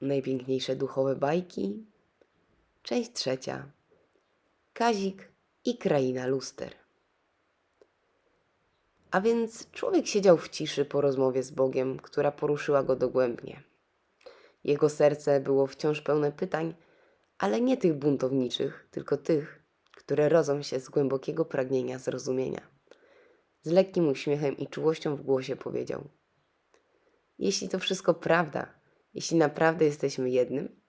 Najpiękniejsze duchowe bajki. Część trzecia. Kazik i kraina luster. A więc człowiek siedział w ciszy po rozmowie z Bogiem, która poruszyła go dogłębnie. Jego serce było wciąż pełne pytań, ale nie tych buntowniczych, tylko tych, które rodzą się z głębokiego pragnienia zrozumienia. Z lekkim uśmiechem i czułością w głosie powiedział: Jeśli to wszystko prawda, jeśli naprawdę jesteśmy jednym,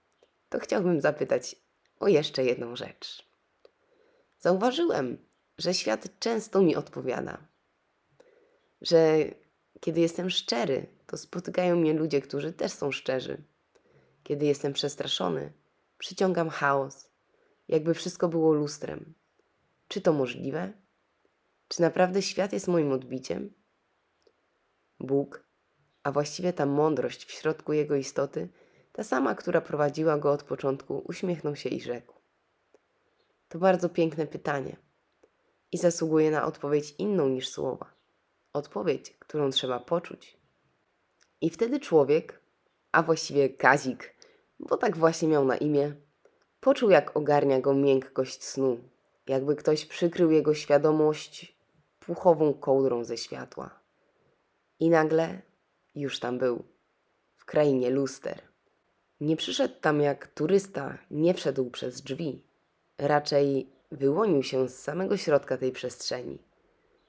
to chciałbym zapytać o jeszcze jedną rzecz. Zauważyłem, że świat często mi odpowiada, że kiedy jestem szczery, to spotykają mnie ludzie, którzy też są szczerzy. Kiedy jestem przestraszony, przyciągam chaos, jakby wszystko było lustrem. Czy to możliwe? Czy naprawdę świat jest moim odbiciem? Bóg, a właściwie ta mądrość w środku jego istoty, ta sama, która prowadziła go od początku, uśmiechnął się i rzekł: To bardzo piękne pytanie i zasługuje na odpowiedź inną niż słowa. Odpowiedź, którą trzeba poczuć. I wtedy człowiek, a właściwie Kazik, bo tak właśnie miał na imię, poczuł, jak ogarnia go miękkość snu, jakby ktoś przykrył jego świadomość puchową kołdrą ze światła. I nagle już tam był, w krainie luster. Nie przyszedł tam jak turysta, nie wszedł przez drzwi. Raczej wyłonił się z samego środka tej przestrzeni.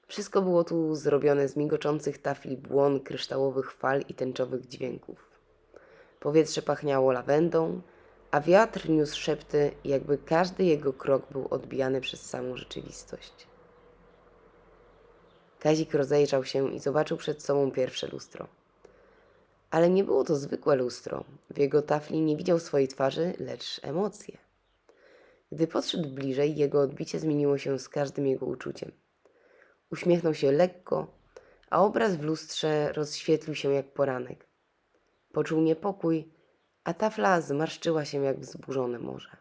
Wszystko było tu zrobione z migoczących tafli błon, kryształowych fal i tęczowych dźwięków. Powietrze pachniało lawendą, a wiatr niósł szepty, jakby każdy jego krok był odbijany przez samą rzeczywistość. Kazik rozejrzał się i zobaczył przed sobą pierwsze lustro. Ale nie było to zwykłe lustro. W jego tafli nie widział swojej twarzy, lecz emocje. Gdy podszedł bliżej, jego odbicie zmieniło się z każdym jego uczuciem. Uśmiechnął się lekko, a obraz w lustrze rozświetlił się jak poranek. Poczuł niepokój, a tafla zmarszczyła się jak wzburzone morze.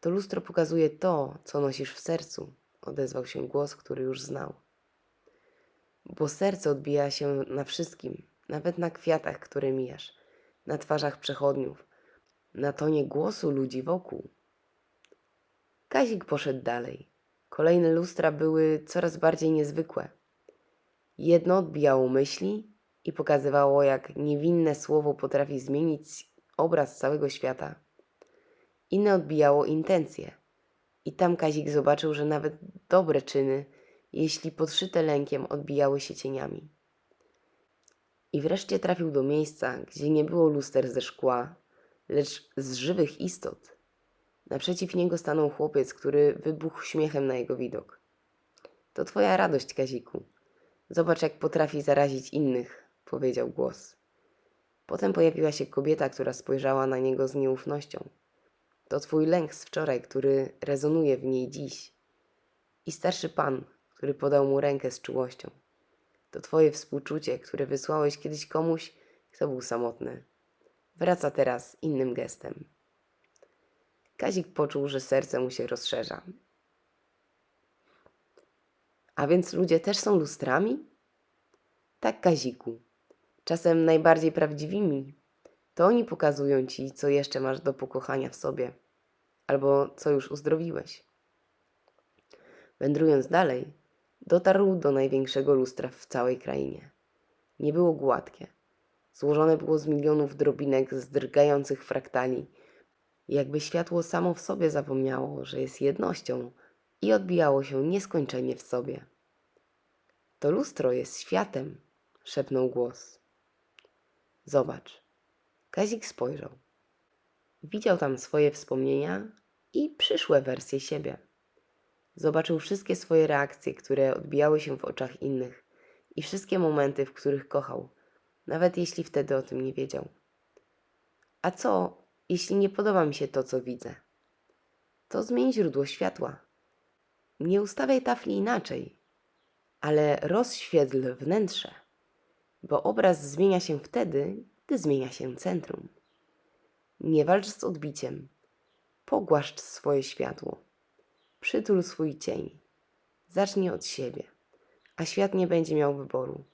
To lustro pokazuje to, co nosisz w sercu, odezwał się głos, który już znał. Bo serce odbija się na wszystkim, nawet na kwiatach, które mijasz, na twarzach przechodniów, na tonie głosu ludzi wokół. Kazik poszedł dalej. Kolejne lustra były coraz bardziej niezwykłe. Jedno odbijało myśli i pokazywało, jak niewinne słowo potrafi zmienić obraz całego świata. Inne odbijało intencje. I tam Kazik zobaczył, że nawet dobre czyny, jeśli podszyte lękiem, odbijały się cieniami. I wreszcie trafił do miejsca, gdzie nie było luster ze szkła, lecz z żywych istot. Naprzeciw niego stanął chłopiec, który wybuchł śmiechem na jego widok. To twoja radość, Kaziku. Zobacz, jak potrafi zarazić innych, powiedział głos. Potem pojawiła się kobieta, która spojrzała na niego z nieufnością. To twój lęk z wczoraj, który rezonuje w niej dziś. I starszy pan, który podał mu rękę z czułością. To twoje współczucie, które wysłałeś kiedyś komuś, kto był samotny. Wraca teraz innym gestem. Kazik poczuł, że serce mu się rozszerza. A więc ludzie też są lustrami? Tak, Kaziku. Czasem najbardziej prawdziwymi. To oni pokazują ci, co jeszcze masz do pokochania w sobie, albo co już uzdrowiłeś. Wędrując dalej, dotarł do największego lustra w całej krainie. Nie było gładkie. Złożone było z milionów drobinek zdrgających fraktali, jakby światło samo w sobie zapomniało, że jest jednością i odbijało się nieskończenie w sobie. To lustro jest światem, szepnął głos. Zobacz. Kazik spojrzał. Widział tam swoje wspomnienia i przyszłe wersje siebie. Zobaczył wszystkie swoje reakcje, które odbijały się w oczach innych i wszystkie momenty, w których kochał, nawet jeśli wtedy o tym nie wiedział. A co, jeśli nie podoba mi się to, co widzę? To zmień źródło światła. Nie ustawiaj tafli inaczej, ale rozświetl wnętrze, bo obraz zmienia się wtedy, gdy zmienia się centrum. Nie walcz z odbiciem, pogłaszcz swoje światło, przytul swój cień. Zacznij od siebie, a świat nie będzie miał wyboru.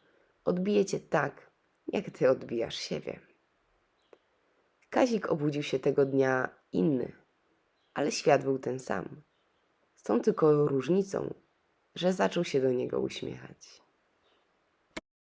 Odbije cię tak, jak ty odbijasz siebie. Kazik obudził się tego dnia inny, ale świat był ten sam. Z tą tylko różnicą, że zaczął się do niego uśmiechać.